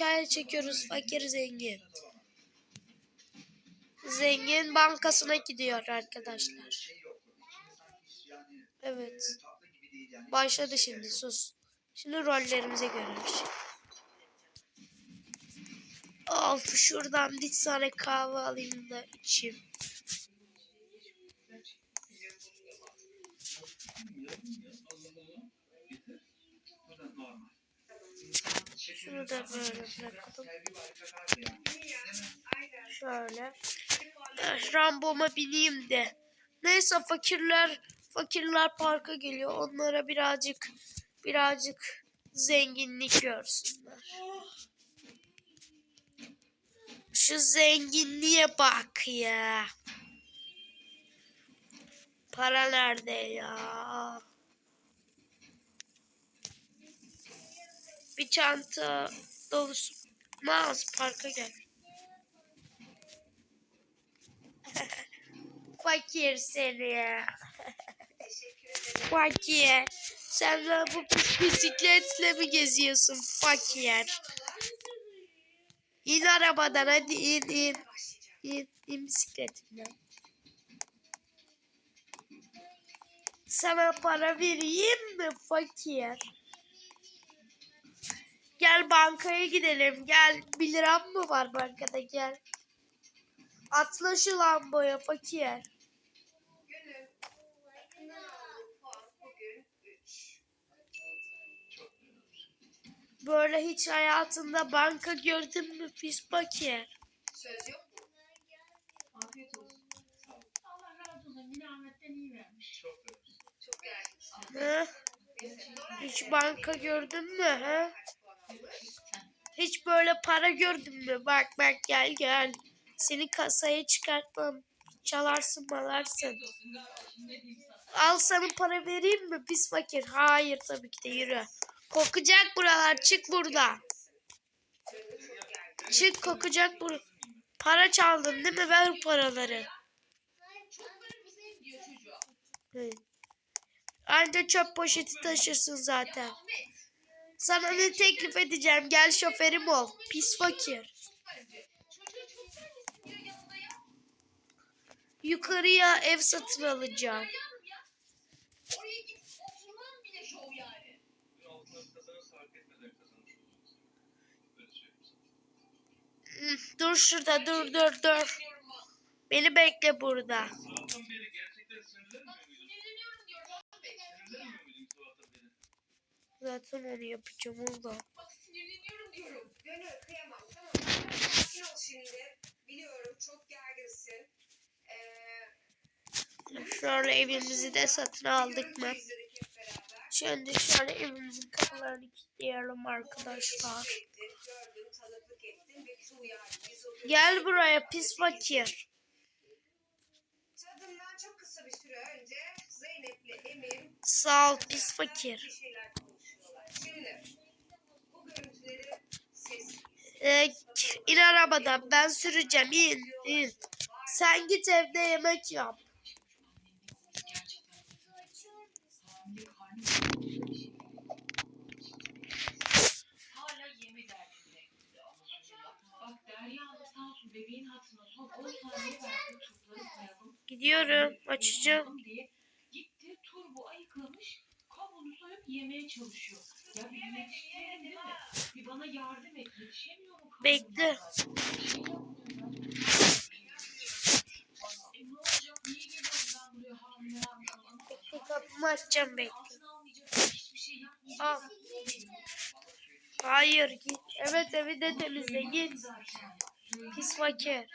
hikaye çekiyoruz fakir zengin. Zengin bankasına gidiyor arkadaşlar. Evet. Başladı şimdi sus. Şimdi rollerimize göre. Of şuradan bir tane kahve alayım da içeyim. Şunu da böyle bırakalım. Şöyle. Rambo'ma bineyim de. Neyse fakirler fakirler parka geliyor. Onlara birazcık birazcık zenginlik görsünler. Şu zenginliğe bak ya. Para nerede ya? Bir çanta dolusu. Mağaz parka gel. Fakir seni. Fakir. Sen de bu bisikletle mi geziyorsun fakir? İn arabadan hadi in in. İn, in bisikletinden. Sana para vereyim mi fakir? Gel bankaya gidelim. Gel. 1 liram mı var bankada gel. Atla şu lamboya fakir. Günün puan bugün 3. Böyle hiç hayatında banka gördün mü pis fakir? Söz yok mu? Afiyet olsun. Allah razı olsun. Yine Ahmet'ten iyi vermiş. Çok. Hı? Hiç banka gördün mü? Hı? Hiç böyle para gördün mü? Bak bak gel gel. Seni kasaya çıkartmam. Çalarsın malarsın. Al sana para vereyim mi pis fakir? Hayır tabii ki de yürü. Kokacak buralar çık burada. Çık kokacak bu. Para çaldın değil mi? Ver paraları. Hı. Anca çöp poşeti taşırsın zaten. Sana ne teklif edeceğim? Gel şoförüm ol. Pis fakir. Yukarıya ev satın alacağım. Dur şurada dur dur dur. Beni bekle burada. Zaten onu yapacağım orada. Bak sinirleniyorum diyorum. Gönül kıyamam tamam? Sakin ol şimdi. Biliyorum çok gerginsin. Ee, Şöyle evimizi de satın aldık mı? Şimdi şöyle evimizin kapılarını kilitleyelim arkadaşlar. Gel buraya pis fakir. Sağ ol pis fakir. Ee, in arabadan ben süreceğim in in. Sen git evde yemek yap. Hala yeme derdinde. Bak Derya Hanım sağ olsun bebeğin hatırına son 10 saniye verdi turları koyalım. Gidiyorum açacağım. Gitti turbu ayıklamış kabuğunu soyup yemeye çalışıyor. Ya? Bir bana yardım et yetişemiyorum. Bekle. E? Bekle kapımı açacağım bekle. Şey. Al. Hayır git. Evet evi de temizle git. Pis fakir.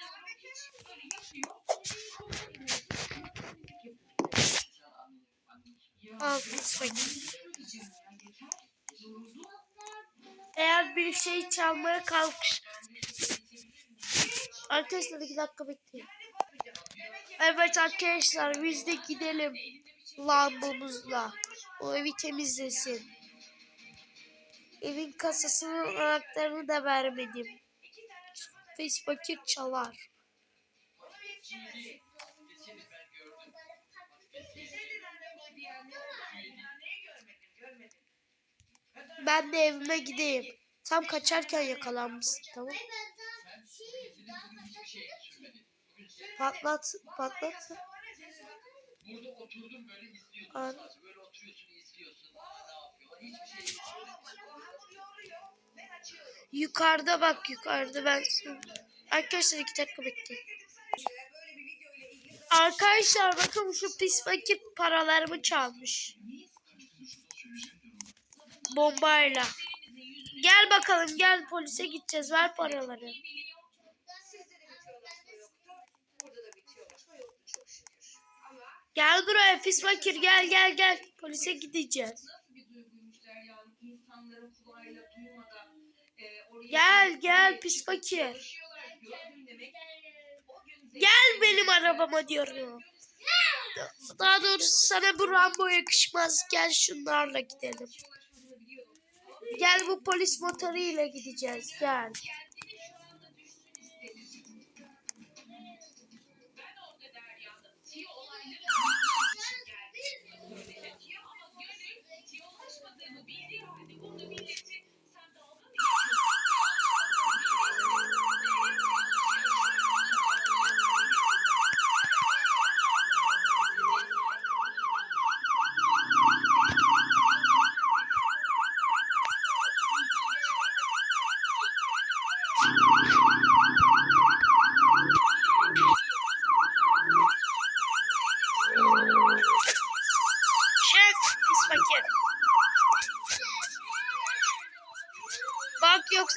Al pis fakir. Eğer bir şey çalmaya kalkış. Arkadaşlar iki dakika bekleyin. Evet arkadaşlar biz de gidelim lambamızla. O evi temizlesin. Evin kasasının anahtarını da vermedim. Face fakir çalar. Ben de evime gideyim. Tam kaçarken yakalanmışsın tamam. Patlat, patlat. Burada oturdum böyle izliyordum An- sadece. Böyle oturuyorsun izliyorsun. Aa, ne yapıyor? Hiçbir şey Yukarıda bak yukarıda ben. Arkadaşlar iki dakika bekleyin. Arkadaşlar bakın şu pis fakir paralarımı çalmış. Bombayla. Gel bakalım gel polise gideceğiz ver paraları. Gel buraya pis fakir gel gel gel. Polise gideceğiz. Gel gel pis fakir. Gel benim arabama diyorum. Daha doğrusu sana bu Rambo yakışmaz. Gel şunlarla gidelim. Gel bu polis motoruyla gideceğiz. Gel.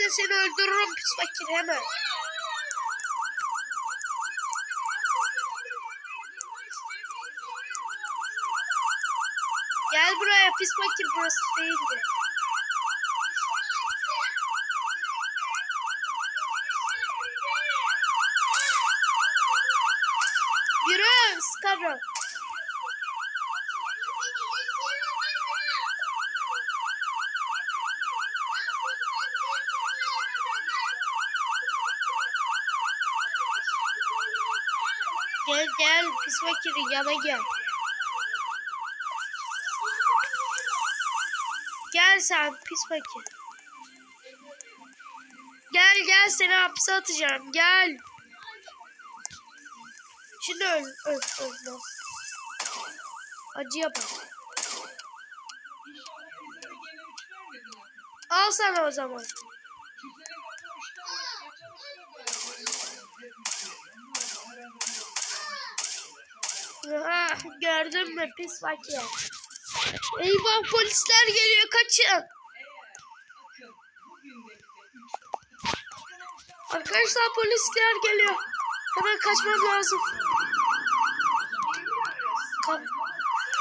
Yoksa seni öldürürüm pis fakir hemen. Gel buraya pis fakir burası değildi. Yürü sıkarım. Pis fakiri yana gel. Gel sen pis fakir. Gel gel seni hapse atacağım gel. Şimdi öl öl öl. öl. Acıya bak. Al sana o zaman. Ha, gördün mü pis fakir. Eyvah polisler geliyor kaçın. Arkadaşlar polisler geliyor. Hemen kaçmam lazım. Ka-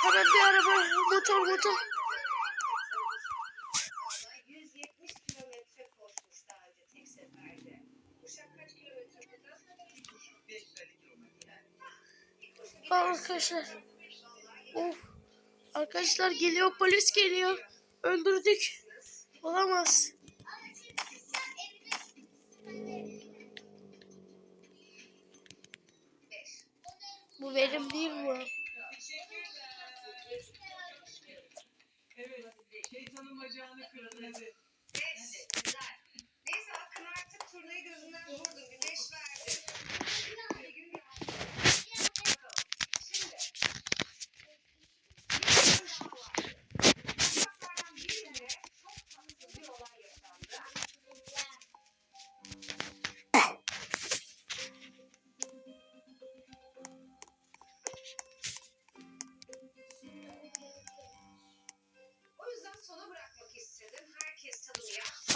Hemen bir araba motor motor. Arkadaşlar. Of. Arkadaşlar geliyor polis geliyor. Öldürdük. Olamaz. Bu benim değil mi? Evet. Şeytanın bacağını kırdın.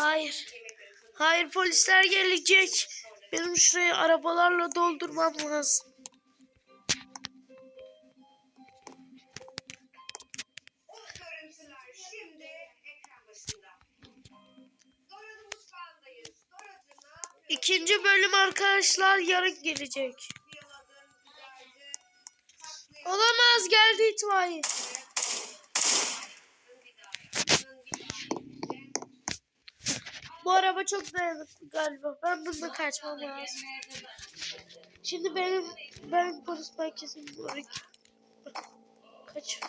Hayır. Hayır polisler gelecek. Benim şurayı arabalarla doldurmam lazım. İkinci bölüm arkadaşlar yarın gelecek. Olamaz geldi itfaiye. yaptın, bir daha yaptın, bir daha yaptın. Bu araba çok dayanıklı galiba. Ben bununla kaçmam lazım. Şimdi benim ben polis merkezine doğru kaç.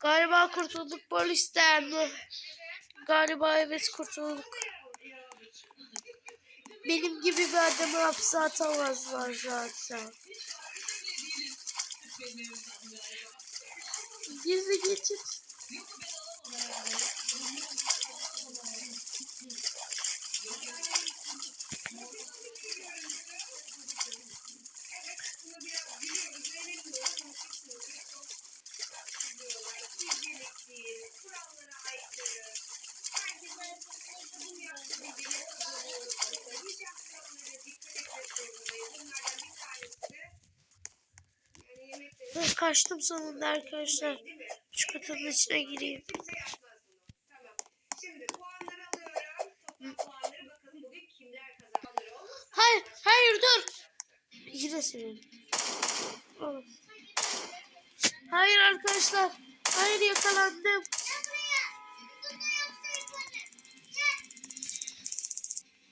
Galiba kurtulduk polisten. Galiba evet kurtulduk. Benim gibi bir adamı hapse atamazlar zaten. Gizli geçit. Kaçtım sonunda arkadaşlar. Şu kutunun içine gireyim. Hayır, hayır dur. Yine senin. Hayır arkadaşlar. Hayır yakalandım.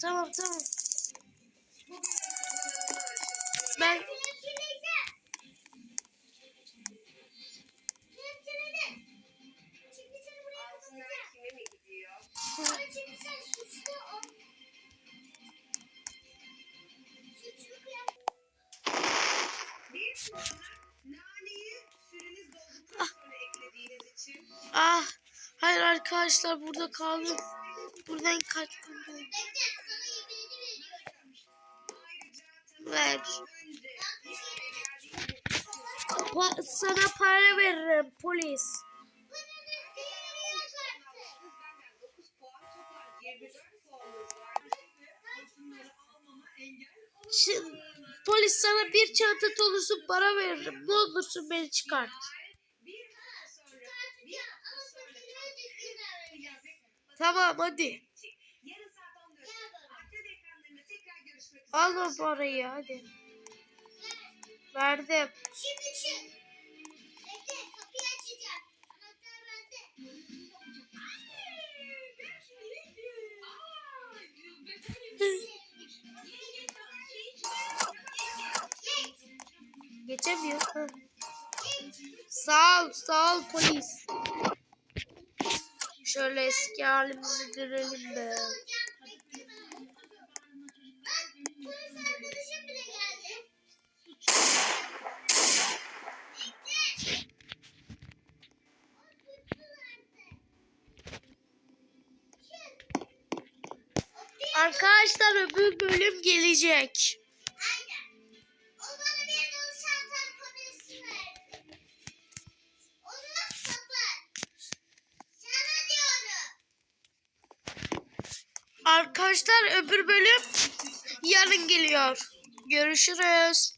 Tamam tamam. Ben arkadaşlar burada kaldım. Buradan ayrıca Ver. Pa- sana para veririm polis. benden 9 puan toplam 24 puanınız var. Altınları almama engel Şimdi, polis sana bir çanta dolusu para veririm. Ne olursun beni çıkart. Görüşmek üzere. Al o parayı hadi. Verdim. Şimdi çık. Bekle kapıyı açacağım. Anahtar bende. Geçemiyor. Sağ ol, sağ ol polis. Bekle. O tuttu nerede? Çık. Arkadaşlar öbür bölüm gelecek. Arkadaşlar öbür bölüm yarın geliyor. Görüşürüz.